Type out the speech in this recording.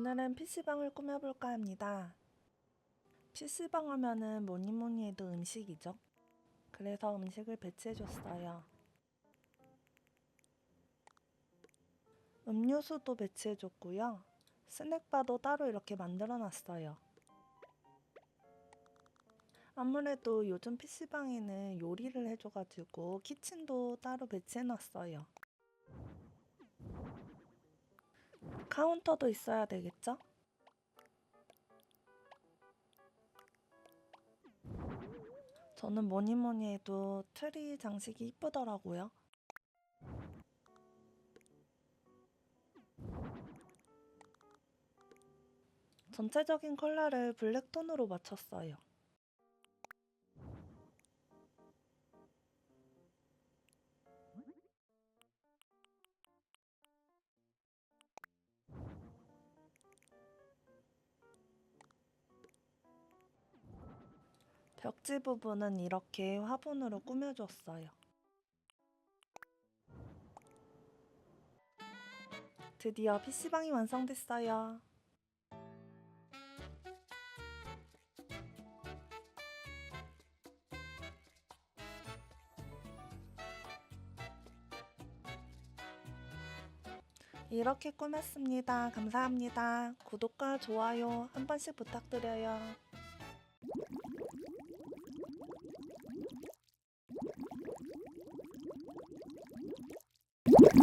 오늘은 PC방을 꾸며볼까 합니다. PC방 하면은 뭐니 뭐니 해도 음식이죠. 그래서 음식을 배치해줬어요. 음료수도 배치해줬고요. 스낵바도 따로 이렇게 만들어놨어요. 아무래도 요즘 PC방에는 요리를 해줘가지고 키친도 따로 배치해놨어요. 카운터도 있어야 되겠죠? 저는 뭐니 뭐니 해도 트리 장식이 이쁘더라고요. 전체적인 컬러를 블랙톤으로 맞췄어요. 벽지 부분은 이렇게 화분으로 꾸며줬어요. 드디어 PC방이 완성됐어요. 이렇게 꾸몄습니다. 감사합니다. 구독과 좋아요 한 번씩 부탁드려요. What?